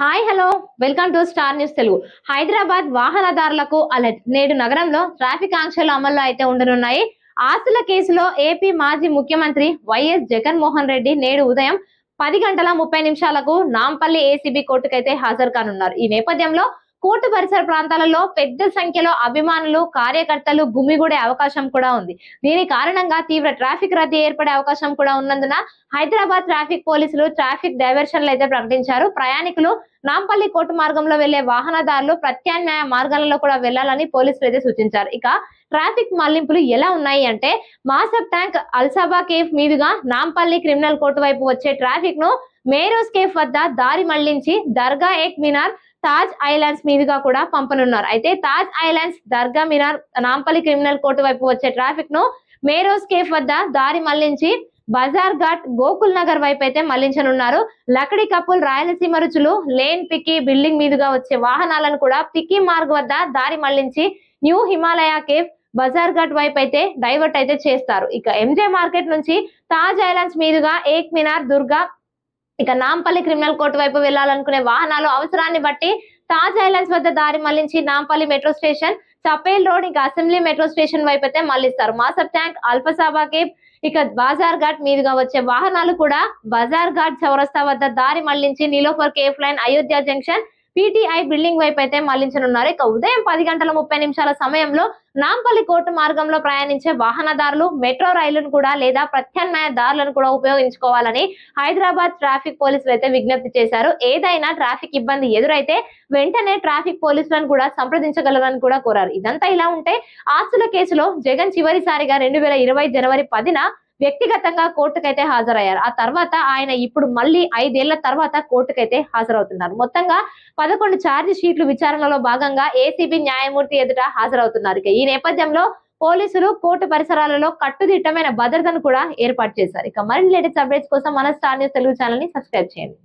Hi hello. Welcome to star news Telugu. Hyderabad వాహనదారులకు alert. నేడు నగరంలో ట్రాఫిక్ ఆంక్షలు అమల్లో అయితే ఉండనున్నాయి. ఆస్తుల కేసులో ఏపీ మాజీ ముఖ్యమంత్రి వైఎస్ జగన్మోహన్ రెడ్డి నేడు ఉదయం పది గంటల ముప్పై నిమిషాలకు నాంపల్లి ఏసీబీ కోర్టుకైతే హాజరు కానున్నారు. ఈ నేపథ్యంలో కోర్టు పరిసర ప్రాంతాలలో పెద్ద సంఖ్యలో అభిమానులు కార్యకర్తలు గుమిగూడే అవకాశం కూడా ఉంది. దీని కారణంగా తీవ్ర ట్రాఫిక్ రద్దీ ఏర్పడే అవకాశం కూడా ఉన్నందున హైదరాబాద్ ట్రాఫిక్ పోలీసులు ట్రాఫిక్ డైవర్షన్లు అయితే ప్రకటించారు. ప్రయాణికులు నాంపల్లి కోర్టు మార్గంలో వెళ్ళే వాహనదారులు ప్రత్యామ్నాయ మార్గాలలో కూడా వెళ్ళాలని పోలీసులు అయితే సూచించారు. ఇక ట్రాఫిక్ మళ్ళింపులు ఎలా ఉన్నాయి అంటే మాసబ్ ట్యాంక్ అల్సాబా కేఫ్ మీదుగా నాంపల్లి క్రిమినల్ కోర్టు వైపు వచ్చే ట్రాఫిక్ను మేరోస్ కేఫ్ వద్ద దారి మళ్ళించి దర్గా ఎక్ మినార్ తాజ్ ఐలాండ్స్ మీదుగా కూడా పంపనున్నారు. అయితే తాజ్ ఐలాండ్స్ దర్గా మినార్ నాంపల్లి క్రిమినల్ కోర్టు వైపు వచ్చే ట్రాఫిక్ను మేరోస్ కేఫ్ వద్ద దారి మళ్ళించి బజార్ ఘాట్ గోకుల్ నగర్ వైపు అయితే మళ్ళించనున్నారు. లకడి కపుల్ రాయలసీమ రుచులు లేన్ పికి బిల్డింగ్ మీదుగా వచ్చే వాహనాలను కూడా పిక్కి మార్గ్ వద్ద దారి మళ్ళించి న్యూ హిమాలయ కేఫ్ బజార్ ఘాట్ వైపు అయితే డైవర్ట్ అయితే చేస్తారు. ఇక ఎంజే మార్కెట్ నుంచి తాజ్ ఐలాండ్స్ మీదుగా ఏక్ మినార్ దుర్గా ఇక నాంపల్లి క్రిమినల్ కోర్టు వైపు వెళ్ళాలనుకునే వాహనాలు అవసరాన్ని బట్టి తాజ్ ఐలాండ్స్ వద్ద దారి మళ్ళించి Nampally metro station chapel road ఇక అసెంబ్లీ మెట్రో స్టేషన్ వైపు అయితే మళ్ళిస్తారు. మాసబ్ ట్యాంక్ అల్పసాబా కేప్ ఇక బజార్ ఘాట్ మీదుగా వచ్చే వాహనాలు కూడా బజార్ ఘాట్ చౌరస్తా వద్ద దారి మళ్ళించి Niloufer cafe lane Ayodhya junction PTI building వైపు అయితే మళ్ళించనున్నారు. ఇక ఉదయం పది గంటల ముప్పై నిమిషాల సమయంలో నాంపల్లి కోర్టు మార్గంలో ప్రయాణించే వాహనదారులు మెట్రో రైలును కూడా లేదా ప్రత్యామ్నాయ దారులను కూడా ఉపయోగించుకోవాలని హైదరాబాద్ ట్రాఫిక్ పోలీసులు అయితే విజ్ఞప్తి చేశారు. ఏదైనా ట్రాఫిక్ ఇబ్బంది ఎదురైతే వెంటనే ట్రాఫిక్ పోలీసులను కూడా సంప్రదించగలరని కూడా కోరారు. ఇదంతా ఇలా ఉంటే ఆస్తుల కేసులో జగన్ చివరిసారిగా రెండు వేల ఇరవై జనవరి పదిన వ్యక్తిగతంగా కోర్టుకైతే హాజరయ్యారు. ఆ తర్వాత ఆయన ఇప్పుడు మళ్ళీ ఐదేళ్ళ తర్వాత కోర్టుకైతే హాజరవుతున్నారు. మొత్తంగా పదకొండు ఛార్జ్ షీట్లు విచారణలో భాగంగా ఏసీబీ న్యాయమూర్తి ఎదుట హాజరవుతున్నారు. ఈ నేపథ్యంలో పోలీసులు కోర్టు పరిసరాలలో కట్టుదిట్టమైన భద్రతను కూడా ఏర్పాటు చేశారు. ఇక మరిన్ని లేటెస్ట్ అప్డేట్స్ కోసం మన స్టార్ న్యూస్ తెలుగు ఛానల్ని సబ్స్క్రైబ్ చేయండి.